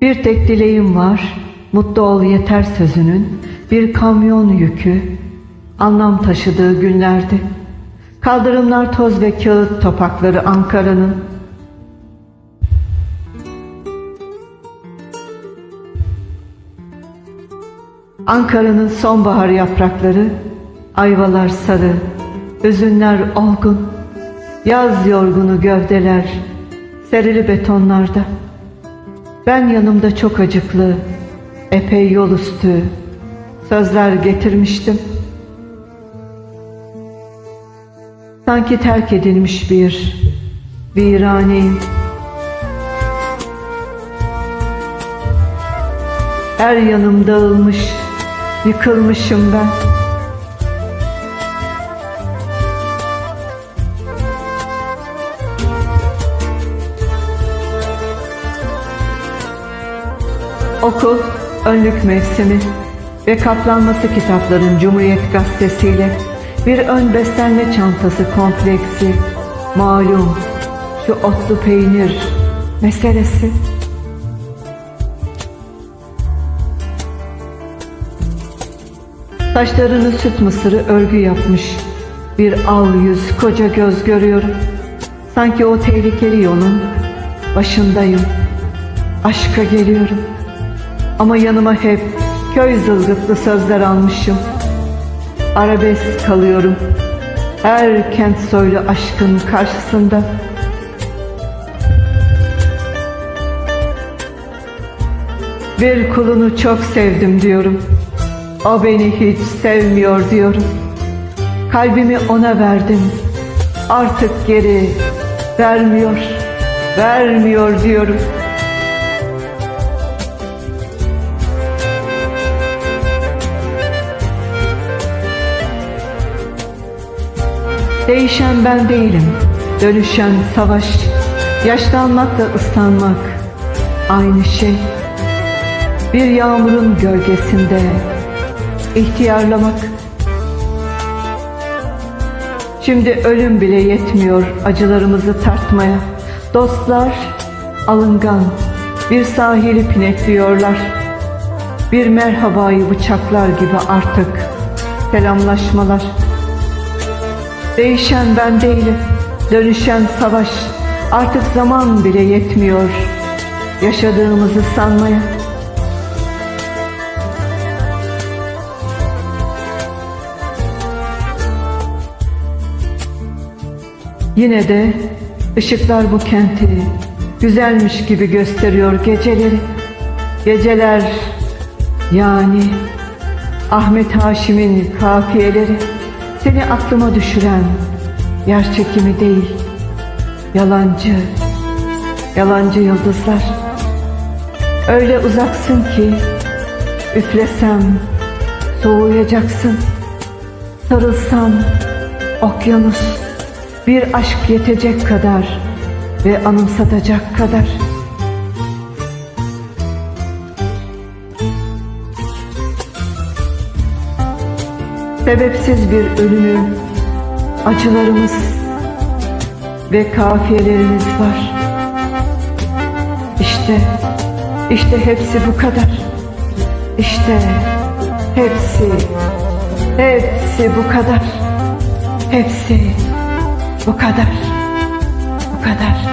Bir tek dileğim var, mutlu ol yeter sözünün bir kamyon yükü anlam taşıdığı günlerdi. Kaldırımlar toz ve kağıt topakları Ankara'nın. Ankara'nın sonbahar yaprakları, ayvalar sarı, üzünler olgun, yaz yorgunu gövdeler, serili betonlarda. Ben yanımda çok acıklı, epey yol üstü, sözler getirmiştim. Sanki terk edilmiş bir viraneyim. Her yanım dağılmış, yıkılmışım ben. Okul, önlük mevsimi ve kaplanması kitapların Cumhuriyet Gazetesi'yle bir ön beslenme çantası kompleksi, malum şu otlu peynir meselesi. Saçlarını süt mısırı örgü yapmış bir al yüz koca göz görüyorum. Sanki o tehlikeli yolun başındayım. Aşka geliyorum. Ama yanıma hep köy zılgıtlı sözler almışım. Arabesk kalıyorum. Her kent soylu aşkın karşısında. Bir kulunu çok sevdim diyorum. O beni hiç sevmiyor diyorum. Kalbimi ona verdim. Artık geri vermiyor, vermiyor diyorum. Değişen ben değilim, dönüşen savaş, yaşlanmakla ıslanmak aynı şey. Bir yağmurun gölgesinde ihtiyarlamak. Şimdi ölüm bile yetmiyor acılarımızı tartmaya. Dostlar alıngan bir sahili pinekliyorlar. Bir merhabayı bıçaklar gibi artık selamlaşmalar. Değişen ben değilim, dönüşen savaş. Artık zaman bile yetmiyor yaşadığımızı sanmaya. Yine de ışıklar bu kenti güzelmiş gibi gösteriyor geceleri. Geceler yani Ahmet Haşim'in kafiyeleri seni aklıma düşüren yer çekimi değil. Yalancı yalancı yıldızlar. Öyle uzaksın ki üflesem soğuyacaksın. Sarılsam okyanus bir aşk yetecek kadar ve anımsatacak kadar. Sebepsiz bir ölümü, acılarımız ve kafiyelerimiz var. İşte, işte hepsi bu kadar. İşte hepsi, hepsi bu kadar. Hepsi bu kadar. Bu kadar.